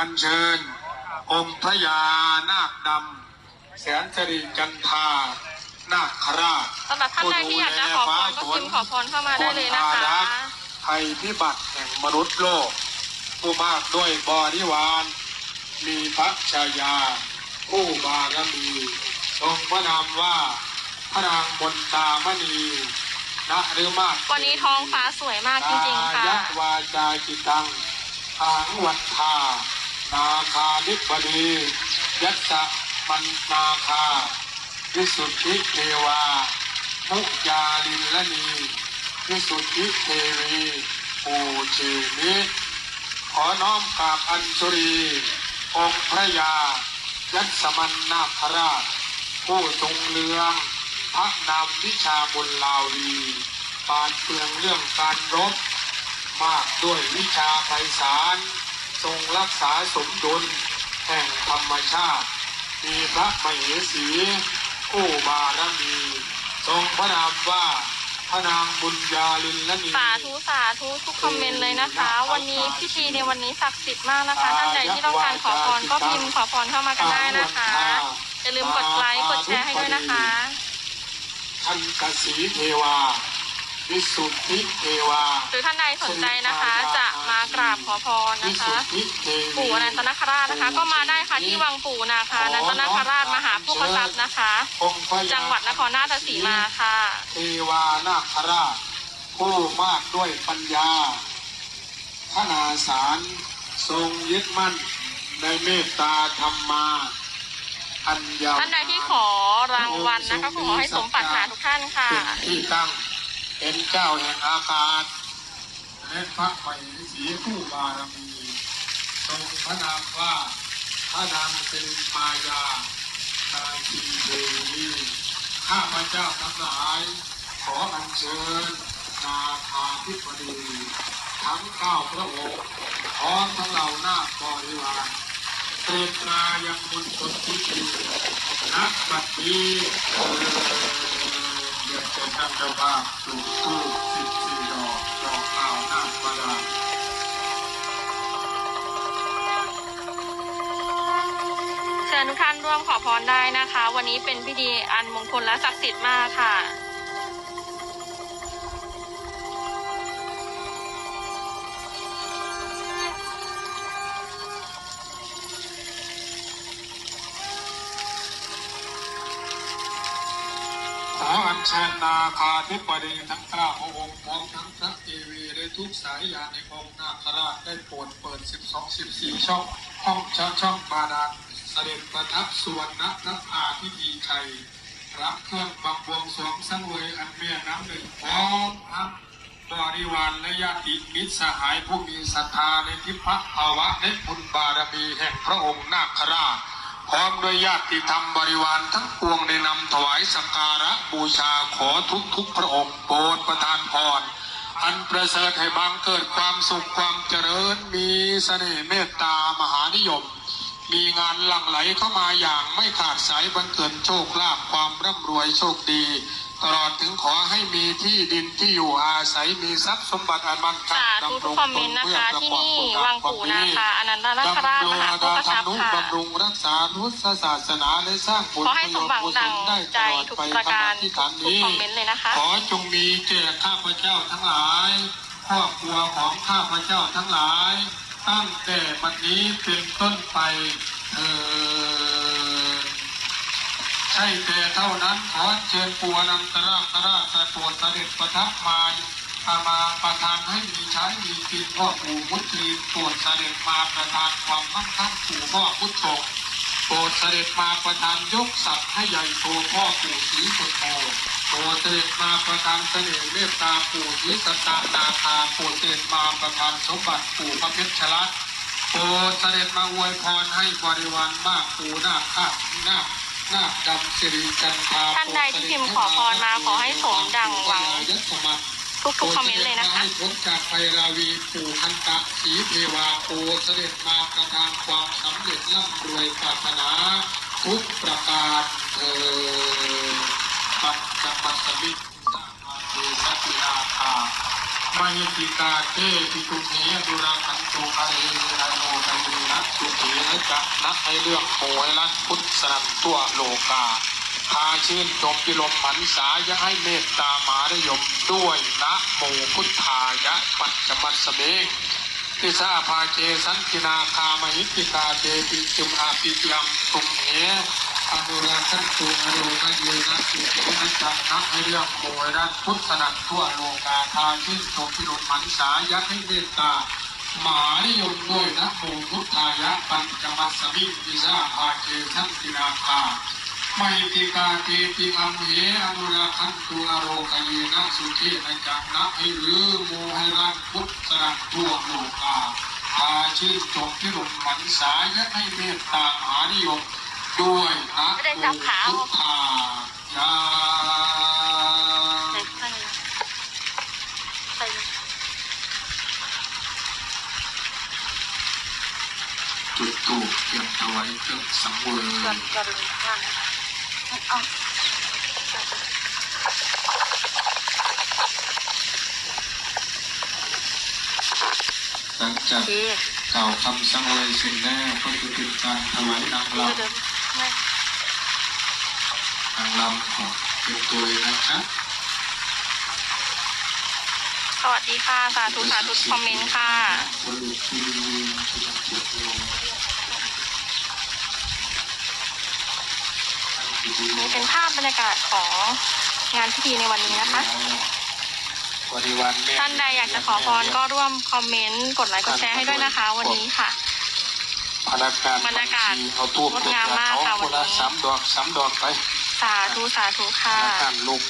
อัญเชิญ องค์พระยานาคดำแสนสริจันทานาคราชสำหรับท่านใดที่อยากจะขอพรก็พิมพ์ขอพรเข้ามาได้เลยนะคะภัยพิบัติแห่งมนุษย์โลก ผู้มากด้วยบริวาร มีพระชายา ผู้บารมีทรงพระนามว่าพระนางมนตามณีณหรือมากวันนี้ท้องฟ้าสวยมากจริงๆค่ะยะวาจาจิตังทางวัฏทา นาคาลิบดียัสสะมันนาคาวิสุทธิเทวามุยาลินลนีวิสุทธิเทวีปูเชมิขอน้อมกราบอัญชรีองค์พระยา ยัสมันนาคราช ผู้ทรงเรือง พระนามวิชาบุญลาวีปาดเปลืองเรื่องการรบ มากด้วยวิชาไพศาล ทรงรักษาสมดุลแห่งธรรมชาติ มีพระมเหสีผู้บารมี ทรงพระนามว่าพระนางบุญญาลินละนีสาธุสาธุทุกคอมเมนต์เลยนะคะ วันนี้พิธีในวันนี้ศักดิ์สิทธิ์มากนะคะ ท่านใดที่ต้องการขอพรก็พิมพ์ขอพรเข้ามากันได้นะคะอย่าลืมกดไลค์กดแชร์ให้ด้วยนะคะทันกสีเทวา วิสุทธิเทวาหรือท่านใดสนใจนะคะ จะมากราบขอพรวินะสุคะ ทธิเทวี ปู่อนันตนาคราชนะคะ ก็มาได้ค่ะที่วังปู่นาคาอนันตนาคราชมหาผู้ประทับนะคะ องค์พระยาจังหวัดนครราชสีมาค่ะ เทวานาคราชผู้มากด้วยปัญญาพระนาสารทรงยึดมั่นในเมตตาธรรมา อันยาวท่านใดที่ขอรางวัลนะคะขอให้สมปรารถนาทุกท่านค่ะ เป็นที่ตั้ง เป็นเจ้าแห่งอากาศและพระใหม่สีผู้บารมีทรงพระนามว่าพระนางเป็นมายานาคีเดวีข้าพระเจ้าทั้งหลาย ขออัญเชิญนาคาธิปดีทั้งเก้าพระองค์พร้อมทั้งเหล่าหน้าคบริวารเตรียมมายังบุญคนที่ดีนักบัดนี้ เอ่อเรียนท่านเจ้าภาพสู่ตู้สิบสี่ดอกดอกเปล่าหน้าประดาเชิญทุกท่านร่วมขอพรได้นะคะ วันนี้เป็นพิธีอันมงคลและศักดิ์สิทธิ์มากค่ะ ขออัญเชิญนาคาธิปดีทั้งเก้าพระองค์พร้อมทั้งพระเทวีและทุกสายยาในองค์นาคราชได้โปรดเปิด 12 14 ช่อง ห้องช่องช่องบาดาลเสด็จประทับส่วนนักนักอาพิธีไทยรับเครื่องบังบวงสรวงสังเวยอันเมียน้ำหนึ่งพร้อมทั้งบริวารและญาติมิตรสหายผู้มีศรัทธาในทิพภาวะและบุญบารมีแห่งพระองค์นาคราช พร้อมด้วยญาติธรรมบริวารทั้งปวงได้นำถวายสักการะบูชาขอทุกทุกพระองค์โปรดประทานพรอันประเสริฐให้บังเกิดความสุขความเจริญมีเสน่ห์เมตตามหานิยม มีงานหลั่งไหลเข้ามาอย่างไม่ขาดสายบังเกิดโชคลาภความร่ำรวยโชคดี ตลอดถึงขอให้มีที่ดินที่อยู่อาศัยมีทรัพย์สมบัติอันมั่นคงสาธุทุกคอมเมนต์นะคะที่นี่วังปู่นาคาอนันตนาคราชมหาผู้ประทับค่ะบำรุงรักษาพุทธศาสนาและสร้างผลขอให้สมหวังดังใจทุกประการที่ฐานทุกนี้คอมเมนต์เลยนะคะขอจงมีแก่ข้าพเจ้าทั้งหลายครอบครัวของข้าพเจ้าทั้งหลาย ตั้งแต่บัดนี้เป็นต้นไปเถิดใช่แต่เท่านั้นขอเชิญปู่อนันตราคราชโปรดเสด็จประทับมาอามาประทานให้มีใช้มีกินพ่อปู่มุตรีโปรดเสด็จมาประทานความมั่งคั่งปู่พ่อพุทโธโปรดเสด็จมาประทานยกสัตว์ให้ใหญ่โตพ่อปู่ศรีสุโธโปรดเสด็จมาประทานเสน่ห์เมตตาปู่ศรีสตตานาคาโปรดเสด็จมาประทานสมบัติปู่พระเพชรชลัดโปรดเสด็จมาอวยพรให้บริวารมากปู่นาคข้านาค นาคดำสิริจันทาท่านใดที่พิมพ์ขอพรมาขอให้สมดังหวังยศมันทุกๆคอมเมนต์เลยนะคะพ้นจากไฟราวีปู่คันตะสีเทวาโปเสด็จมาประทานความสำเร็จร่ำรวยปรารถนา ทุกประการเถิดปัจจปัสสมิสัมมาเทสตินาคามหิติกาเทปิตุเทดุราคันโตตุอาเรอาโนกัยนะสุขีนะจะนะให้เรื่องโอยรัตพุทธสนัน ตัวโลกาพาชื่นชมพิลมหันษายะให้เมตตามารยมด้วยนะโมพุทธายะปัจจมัสเมงทิสาภาเจสันตินาคามหิติกาเตปิจุมอาปิยัมตุมเหอนุราคันตุอโรกเยนะสุขินะจักนะให้เรื่องโอยรัตพุทธนันทั่วโลกาพาชื่นชมพิลมหันษายะให้เมตตา หมานิยมด้วยนะโมพุทธายะปัญจมัสสมิวิสาภาเจทันตินาคาไมติกาเตปิอัมเหอนุราคันตุอโรคเยนะสุเทนะจักนะให้หรือโมให้รันพุทธรังทั่วโลกาพาชื่นชมพิรมมันสายะให้เมตตามหานิยมด้วยนะโมพุทธายะ ใส่ข้างในใส่เลย จุดตูปเตรียมถวายเครื่องสังเวยก่อนก่อนเลยข้างเอาหลังจากโอเคกล่าวคำสังเวยเสร็จแล้วก็จะเป็นการถวายนางรเดี๋ยวไม่ำนางรำของเป็นตัวเลยนะครับ สวัสดีค่ะ สาธุสาธุคอมเมนต์ค่ะวันนี้คือที่เราเก็บลงนี่เป็นภาพบรรยากาศของงานพิธีในวันนี้นะคะบริวารแม่ท่านใดอยากจะขอพรก็ร่วมคอมเมนต์ กดไลค์กดแชร์ให้ด้วยนะคะ วันนี้ค่ะพนักงานบรรยากาศเอาทูบงดงามมากค่ะเอาคนละวันนี้สามดอกสามดอกไป สาธุสาธุพค่ะนักงานลุก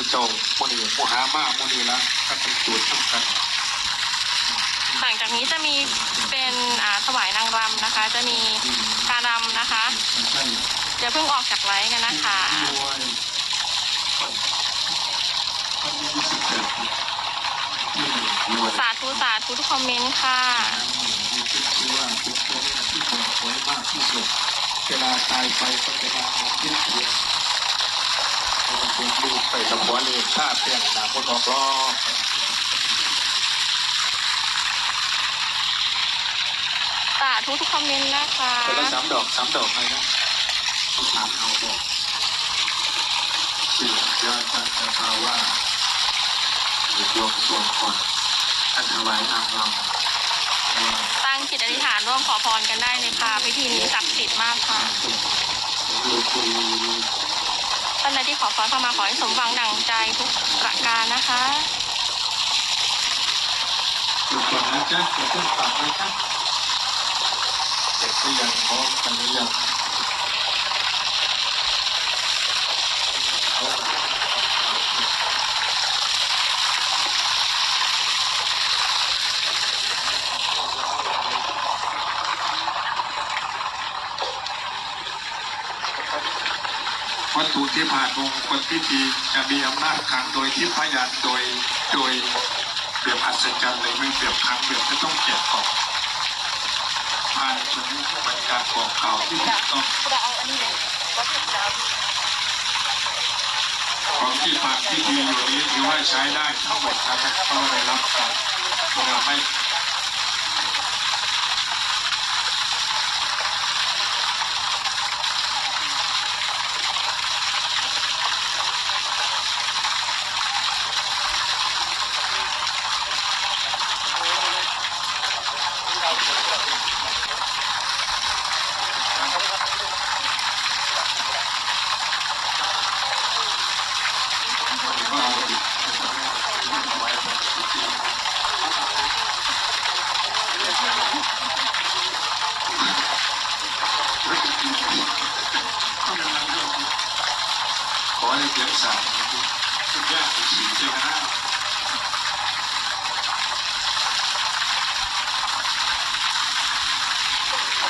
ผู้เจ้าผู้นี้ผู้หามากผู้นี้ละถ้าเป็นจุดสำคัญหลังจากนี้จะมีเป็นอ่าถวายนางรำนะคะ จะมีการรำนะคะใช่เดี๋ยวเพิ่งออกจากไลฟ์กันนะคะด้วยคนมีวิสัยทัศน์ที่หนึ่งด้วยสาธุสาธุทุกคอมเมนต์ค่ะมีขึ้นชื่อว่าเป็นตัวแม่ที่บอกไว้มากที่สุดเวลาตายไปก็จะมาเอาเยี่ยมเยียน เอาคนลูกไปกับหัวเลยฆ่าเพียงหนาคนออกล้อสาธุทุกคอมเมนต์นะคะคนละสามดอกสามดอกไปนะสามเอาดอกสิ่งยอดมันจะมาว่าหยุดยกส่วนก่อนอันถวายนางรำตั้งจิตอธิษฐานร่วมขอพรกันได้เลยค่ะพิธีนี้ศักดิ์สิทธิ์มากค่ะลูกคุณ ท่านใดที่ขอพรเข้ามาขอให้สมหวังดังใจทุกประการนะคะลูกก่อนนะจ๊ะเดี๋ยวขึ้นปากนะจ๊ะเด็กก็ยังพร้อมกันหรือยัง วัตถุที่ผ่านวงคลพิธีจะมีอำนาจขังโดยที่พยานโดยโดยเบียบอัศจรรย์เลยไม่เบียบขังเบียบจะต้องเก็บของผ่านจนเป็นการบอกข่าวที่ถูกต้องของที่ผ่านพิธีอยู่นี้ถือว่าใช้ได้ทั้งหมดนะครับเพราะได้รับการเราไม่ ก็เอาดิเอาไว้บนพิธีขอให้เสียงสามทุกอย่างเป็นสีใช่ไหมนะ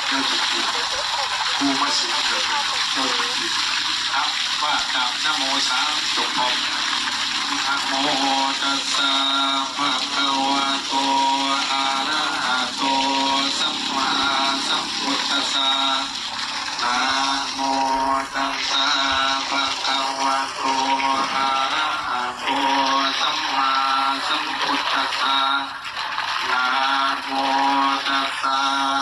เจ้าจุดจิตกูมาสิงเกิดเจ้าจุดจิตครับว่าตามนโมสามจบพร้อมนะโมตัสสะภะคะวะโตอะระหะโตสัมมาสัมพุทธัสสะนะโมตัสสะภะคะวะโตอะระหะโตสัมมาสัมพุทธัสสะนะโมตัสสะ